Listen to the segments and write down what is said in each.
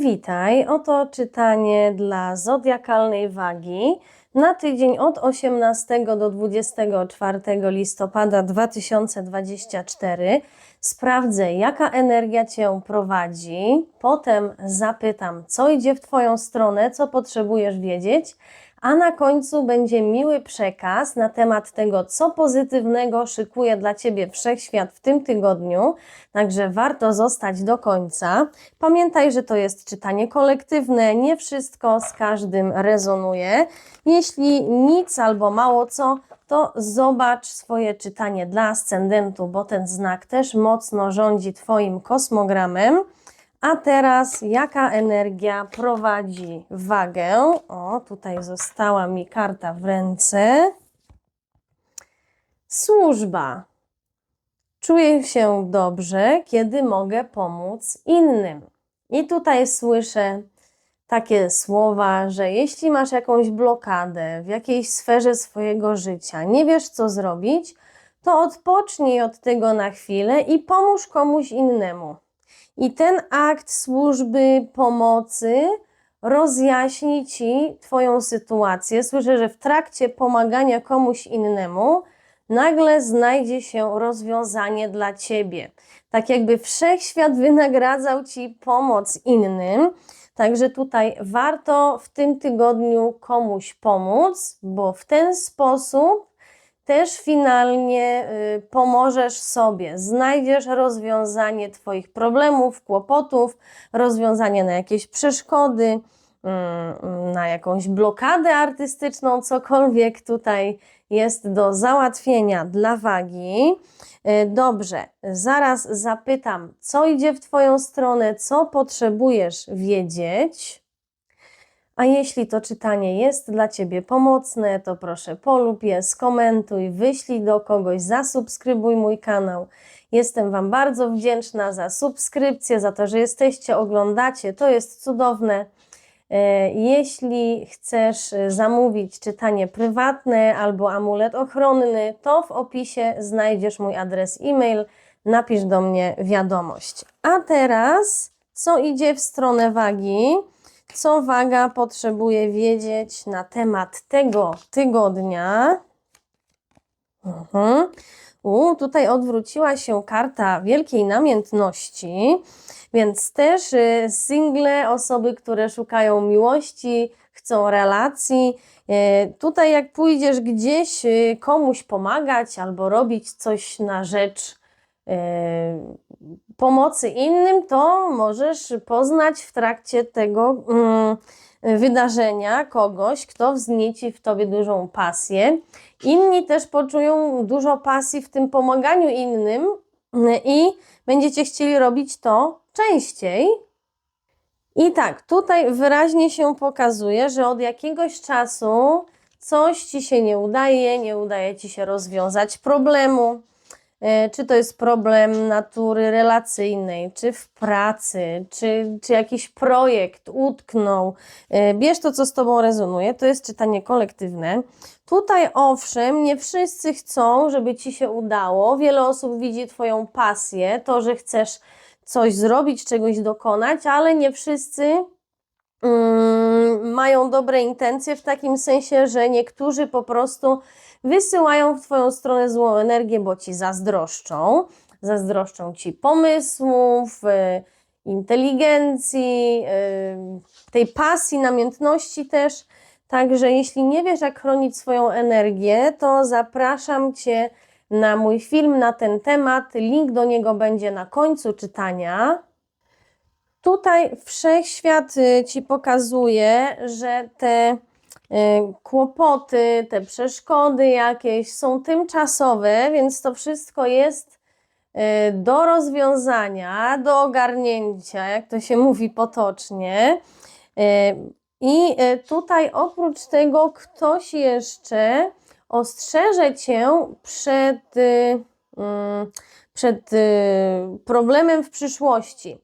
Witaj, oto czytanie dla zodiakalnej wagi na tydzień od 18 do 24 listopada 2024. Sprawdzę, jaka energia Cię prowadzi. Potem zapytam, co idzie w Twoją stronę, co potrzebujesz wiedzieć. A na końcu będzie miły przekaz na temat tego, co pozytywnego szykuje dla Ciebie wszechświat w tym tygodniu. Także warto zostać do końca. Pamiętaj, że to jest czytanie kolektywne, nie wszystko z każdym rezonuje. Jeśli nic albo mało co, to zobacz swoje czytanie dla ascendentu, bo ten znak też mocno rządzi Twoim kosmogramem. A teraz jaka energia prowadzi wagę? O, tutaj została mi karta w ręce. Służba. Czuję się dobrze, kiedy mogę pomóc innym. I tutaj słyszę takie słowa, że jeśli masz jakąś blokadę w jakiejś sferze swojego życia, nie wiesz co zrobić, to odpocznij od tego na chwilę i pomóż komuś innemu. I ten akt służby pomocy rozjaśni ci Twoją sytuację. Słyszę, że w trakcie pomagania komuś innemu nagle znajdzie się rozwiązanie dla Ciebie. Tak jakby wszechświat wynagradzał Ci pomoc innym. Także tutaj warto w tym tygodniu komuś pomóc, bo w ten sposób też finalnie y, pomożesz sobie, znajdziesz rozwiązanie Twoich problemów, kłopotów, rozwiązanie na jakieś przeszkody, mm, na jakąś blokadę artystyczną, cokolwiek tutaj jest do załatwienia dla wagi. Y, Dobrze, zaraz zapytam, co idzie w Twoją stronę, co potrzebujesz wiedzieć. A jeśli to czytanie jest dla Ciebie pomocne, to proszę polub je, skomentuj, wyślij do kogoś, zasubskrybuj mój kanał. Jestem Wam bardzo wdzięczna za subskrypcję, za to, że jesteście, oglądacie. To jest cudowne. E, Jeśli chcesz e, zamówić czytanie prywatne albo amulet ochronny, to w opisie znajdziesz mój adres e-mail. Napisz do mnie wiadomość. A teraz, co idzie w stronę wagi? Co waga potrzebuje wiedzieć na temat tego tygodnia? Mhm. U, tutaj odwróciła się karta wielkiej namiętności, więc też y, single, osoby, które szukają miłości, chcą relacji. y, Tutaj, jak pójdziesz gdzieś y, komuś pomagać albo robić coś na rzecz pomocy innym, to możesz poznać w trakcie tego mm, wydarzenia kogoś, kto wznieci w tobie dużą pasję. Inni też poczują dużo pasji w tym pomaganiu innym mm, i będziecie chcieli robić to częściej. I tak, tutaj wyraźnie się pokazuje, że od jakiegoś czasu coś ci się nie udaje, nie udaje ci się rozwiązać problemu. E, Czy to jest problem natury relacyjnej, czy w pracy, czy, czy jakiś projekt utknął. E, Bierz to, co z Tobą rezonuje, to jest czytanie kolektywne. Tutaj owszem, nie wszyscy chcą, żeby Ci się udało. Wiele osób widzi Twoją pasję, to, że chcesz coś zrobić, czegoś dokonać, ale nie wszyscy mm, mają dobre intencje w takim sensie, że niektórzy po prostu wysyłają w Twoją stronę złą energię, bo Ci zazdroszczą. Zazdroszczą Ci pomysłów, y, inteligencji, y, tej pasji, namiętności też. Także jeśli nie wiesz, jak chronić swoją energię, to zapraszam Cię na mój film na ten temat. Link do niego będzie na końcu czytania. Tutaj wszechświat y, ci pokazuje, że te y, kłopoty, te przeszkody jakieś są tymczasowe, więc to wszystko jest y, do rozwiązania, do ogarnięcia, jak to się mówi potocznie. I tutaj oprócz tego ktoś jeszcze ostrzeże cię przed, mm, przed problemem w przyszłości.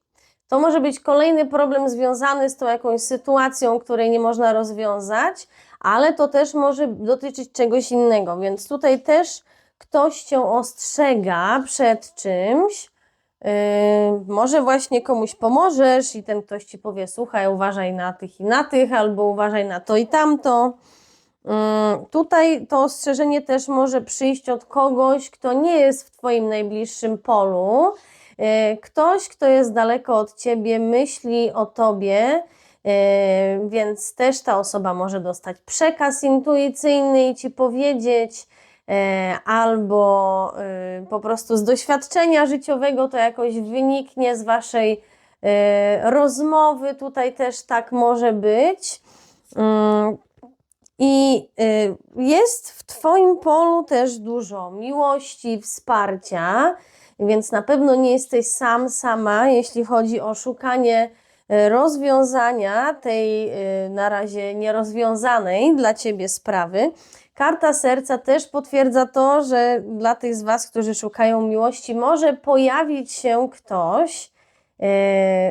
To może być kolejny problem związany z tą jakąś sytuacją, której nie można rozwiązać, ale to też może dotyczyć czegoś innego, więc tutaj też ktoś cię ostrzega przed czymś, Yy, może właśnie komuś pomożesz i ten ktoś ci powie: Słuchaj, uważaj na tych i na tych, albo uważaj na to i tamto. Yy, tutaj to ostrzeżenie też może przyjść od kogoś, kto nie jest w Twoim najbliższym polu. Yy, Ktoś, kto jest daleko od ciebie, myśli o tobie, yy, więc też ta osoba może dostać przekaz intuicyjny i ci powiedzieć, e, albo po prostu z doświadczenia życiowego to jakoś wyniknie z waszej e, rozmowy. Tutaj też tak może być. I y, jest w Twoim polu też dużo miłości, wsparcia, więc na pewno nie jesteś sam, sama, jeśli chodzi o szukanie y, rozwiązania tej y, na razie nierozwiązanej dla Ciebie sprawy. Karta serca też potwierdza to, że dla tych z Was, którzy szukają miłości, może pojawić się ktoś,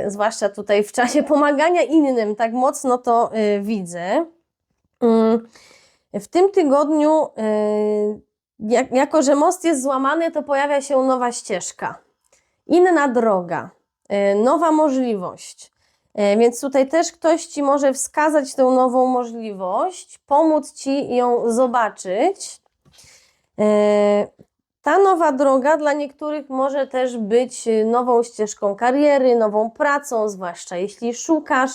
zwłaszcza tutaj w czasie pomagania innym, tak mocno to widzę. Mm, W tym tygodniu, jak, jako że most jest złamany, to pojawia się nowa ścieżka, inna droga, e, nowa możliwość. E, Więc tutaj też ktoś Ci może wskazać tę nową możliwość, pomóc Ci ją zobaczyć. Ta nowa droga dla niektórych może też być y, nową ścieżką kariery, nową pracą, zwłaszcza jeśli szukasz,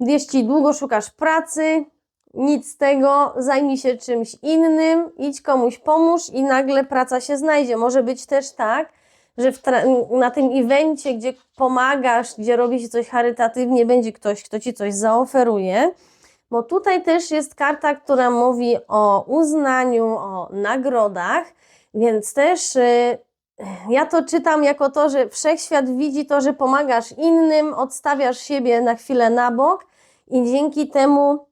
jeśli długo szukasz pracy, nic z tego, zajmij się czymś innym, idź komuś pomóż i nagle praca się znajdzie. Może być też tak, że na tym evencie, gdzie pomagasz, gdzie robi się coś charytatywnie, będzie ktoś, kto ci coś zaoferuje. Bo tutaj też jest karta, która mówi o uznaniu, o nagrodach, więc też y, ja to czytam jako to, że wszechświat widzi to, że pomagasz innym, odstawiasz siebie na chwilę na bok i dzięki temu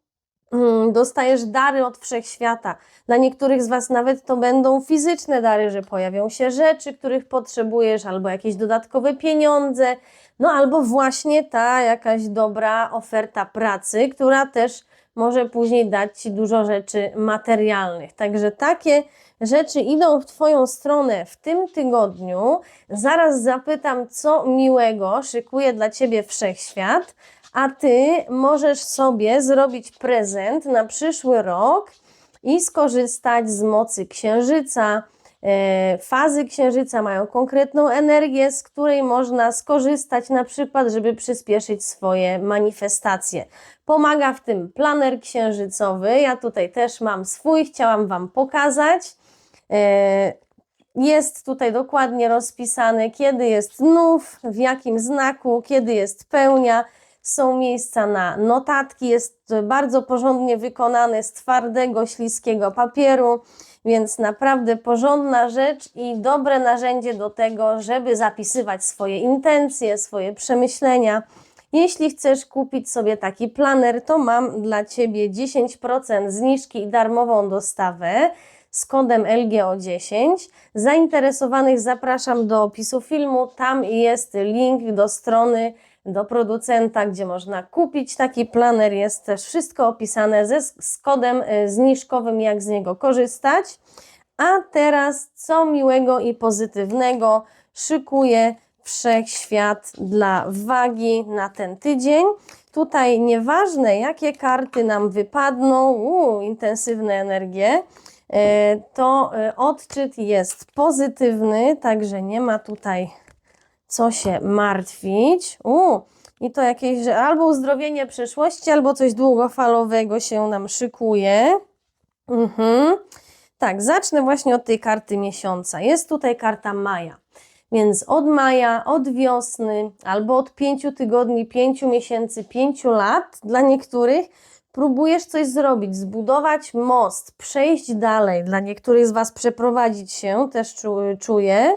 dostajesz dary od wszechświata. Dla niektórych z Was nawet to będą fizyczne dary, że pojawią się rzeczy, których potrzebujesz, albo jakieś dodatkowe pieniądze, no albo właśnie ta jakaś dobra oferta pracy, która też może później dać Ci dużo rzeczy materialnych. Także takie rzeczy idą w Twoją stronę w tym tygodniu. Zaraz zapytam, co miłego szykuje dla Ciebie wszechświat, a Ty możesz sobie zrobić prezent na przyszły rok i skorzystać z mocy księżyca. E, Fazy księżyca mają konkretną energię, z której można skorzystać, na przykład, żeby przyspieszyć swoje manifestacje. Pomaga w tym planer księżycowy. Ja tutaj też mam swój, chciałam Wam pokazać. E, Jest tutaj dokładnie rozpisane, kiedy jest nów, w jakim znaku, kiedy jest pełnia. Są miejsca na notatki, jest bardzo porządnie wykonany z twardego, śliskiego papieru, więc naprawdę porządna rzecz i dobre narzędzie do tego, żeby zapisywać swoje intencje, swoje przemyślenia. Jeśli chcesz kupić sobie taki planer, to mam dla Ciebie 10% zniżki i darmową dostawę z kodem LGO10. Zainteresowanych zapraszam do opisu filmu. Tam jest link do strony, do producenta, gdzie można kupić taki planer. Jest też wszystko opisane ze, z kodem y, zniżkowym, jak z niego korzystać. A teraz, co miłego i pozytywnego szykuje wszechświat dla wagi na ten tydzień. Tutaj nieważne, jakie karty nam wypadną, uu, intensywne energie, e, to e, odczyt jest pozytywny, także nie ma tutaj co się martwić. U, I to jakieś, że albo uzdrowienie przyszłości, albo coś długofalowego się nam szykuje. Mhm. Tak, zacznę właśnie od tej karty miesiąca. Jest tutaj karta maja. Więc od maja, od wiosny, albo od pięciu tygodni, pięciu miesięcy, pięciu lat dla niektórych próbujesz coś zrobić, zbudować most, przejść dalej. Dla niektórych z Was przeprowadzić się, też czu, czuję,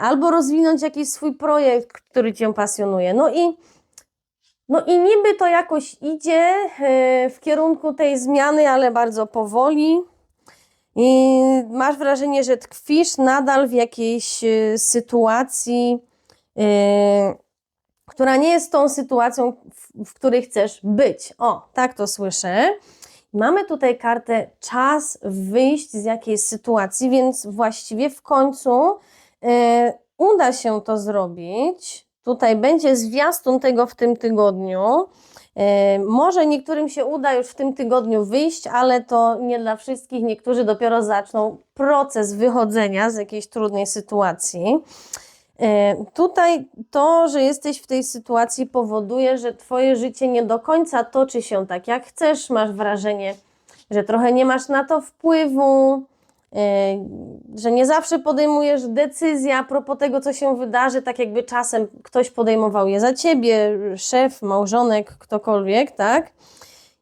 albo rozwinąć jakiś swój projekt, który Cię pasjonuje. No i no i niby to jakoś idzie yy, w kierunku tej zmiany, ale bardzo powoli. I masz wrażenie, że tkwisz nadal w jakiejś y, sytuacji, która nie jest tą sytuacją, w, w której chcesz być. O, tak to słyszę. Mamy tutaj kartę czas wyjść z jakiejś sytuacji, więc właściwie w końcu uda się to zrobić, tutaj będzie zwiastun tego w tym tygodniu. E, Może niektórym się uda już w tym tygodniu wyjść, ale to nie dla wszystkich. Niektórzy dopiero zaczną proces wychodzenia z jakiejś trudnej sytuacji. E, Tutaj to, że jesteś w tej sytuacji, powoduje, że Twoje życie nie do końca toczy się tak, jak chcesz. Masz wrażenie, że trochę nie masz na to wpływu, e, że nie zawsze podejmujesz decyzję a propos tego, co się wydarzy, tak jakby czasem ktoś podejmował je za ciebie, szef, małżonek, ktokolwiek, tak?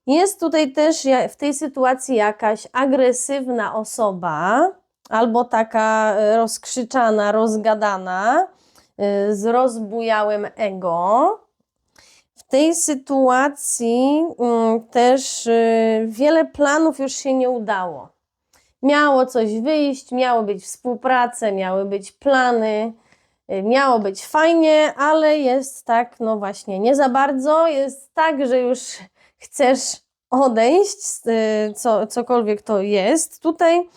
Jest tutaj też w tej sytuacji jakaś agresywna osoba, albo taka e, rozkrzyczana, rozgadana, e, z rozbujałym ego. W tej sytuacji mm, też y, wiele planów już się nie udało. Miało coś wyjść, miało być współpraca, miały być plany, y, miało być fajnie, ale jest tak, no właśnie, nie za bardzo. Jest tak, że już chcesz odejść, y, co, cokolwiek to jest. Tutaj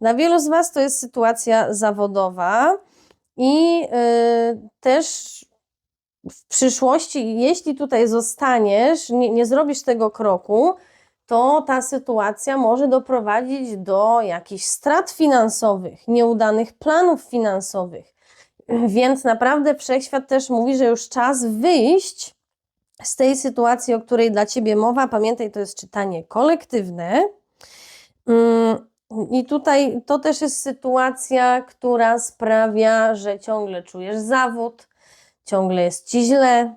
dla wielu z Was to jest sytuacja zawodowa i y, też w przyszłości, jeśli tutaj zostaniesz, nie, nie zrobisz tego kroku, to ta sytuacja może doprowadzić do jakichś strat finansowych, nieudanych planów finansowych. Więc naprawdę wszechświat też mówi, że już czas wyjść z tej sytuacji, o której dla ciebie mowa. Pamiętaj, to jest czytanie kolektywne. Mm, I tutaj to też jest sytuacja, która sprawia, że ciągle czujesz zawód, ciągle jest ci źle.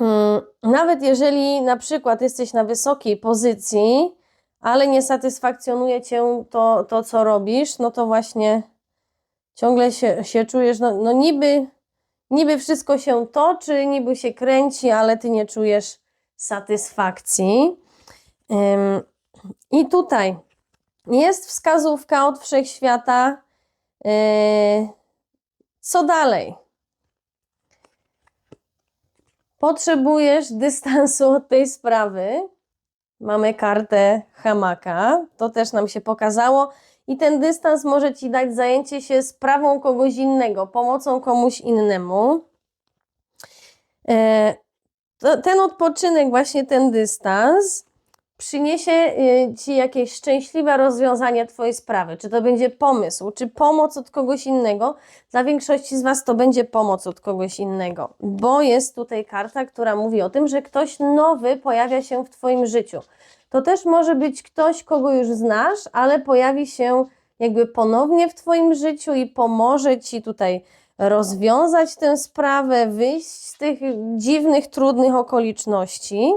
Mm, Nawet jeżeli na przykład jesteś na wysokiej pozycji, ale nie satysfakcjonuje cię to, to co robisz, no to właśnie ciągle się, się czujesz, no, no niby, niby wszystko się toczy, niby się kręci, ale ty nie czujesz satysfakcji. Ym, I tutaj jest wskazówka od wszechświata, yy, co dalej. Potrzebujesz dystansu od tej sprawy. Mamy kartę hamaka, to też nam się pokazało. I ten dystans może ci dać zajęcie się sprawą kogoś innego, pomocą komuś innemu. E, ten odpoczynek, właśnie ten dystans, przyniesie e, ci jakieś szczęśliwe rozwiązanie Twojej sprawy. Czy to będzie pomysł, czy pomoc od kogoś innego. Dla większości z Was to będzie pomoc od kogoś innego, bo jest tutaj karta, która mówi o tym, że ktoś nowy pojawia się w Twoim życiu. To też może być ktoś, kogo już znasz, ale pojawi się jakby ponownie w Twoim życiu i pomoże Ci tutaj rozwiązać tę sprawę, wyjść z tych dziwnych, trudnych okoliczności.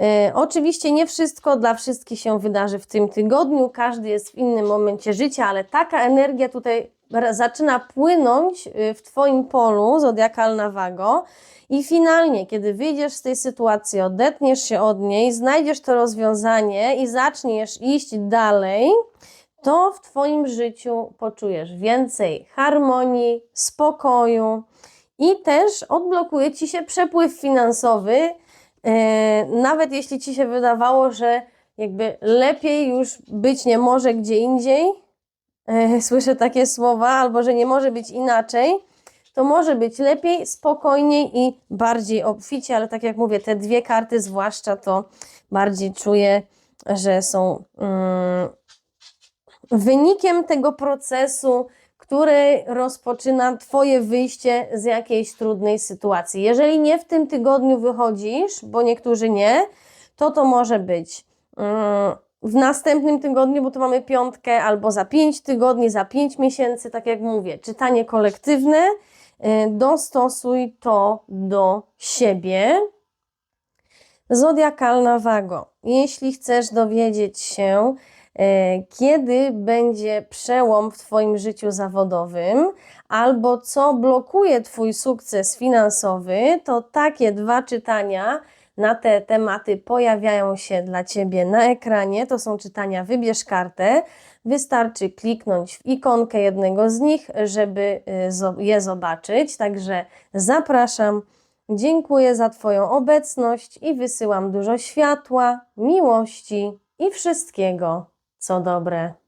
E, Oczywiście nie wszystko dla wszystkich się wydarzy w tym tygodniu, każdy jest w innym momencie życia, ale taka energia tutaj zaczyna płynąć y, w Twoim polu zodiakalna-wago i finalnie, kiedy wyjdziesz z tej sytuacji, odetniesz się od niej, znajdziesz to rozwiązanie i zaczniesz iść dalej, to w Twoim życiu poczujesz więcej harmonii, spokoju i też odblokuje Ci się przepływ finansowy, E, nawet jeśli ci się wydawało, że jakby lepiej już być nie może gdzie indziej, e, słyszę takie słowa, albo że nie może być inaczej, to może być lepiej, spokojniej i bardziej obficie, ale tak jak mówię, te dwie karty zwłaszcza to bardziej czuję, że są mm, wynikiem tego procesu, który rozpoczyna Twoje wyjście z jakiejś trudnej sytuacji. Jeżeli nie w tym tygodniu wychodzisz, bo niektórzy nie, to to może być mm, w następnym tygodniu, bo tu mamy piątkę, albo za pięć tygodni, za pięć miesięcy, tak jak mówię, czytanie kolektywne, y, dostosuj to do siebie. Zodiakalna wago. Jeśli chcesz dowiedzieć się, kiedy będzie przełom w Twoim życiu zawodowym, albo co blokuje Twój sukces finansowy, to takie dwa czytania na te tematy pojawiają się dla Ciebie na ekranie. To są czytania Wybierz kartę. Wystarczy kliknąć w ikonkę jednego z nich, żeby zo- je zobaczyć. Także zapraszam. Dziękuję za Twoją obecność i wysyłam dużo światła, miłości i wszystkiego, co dobre.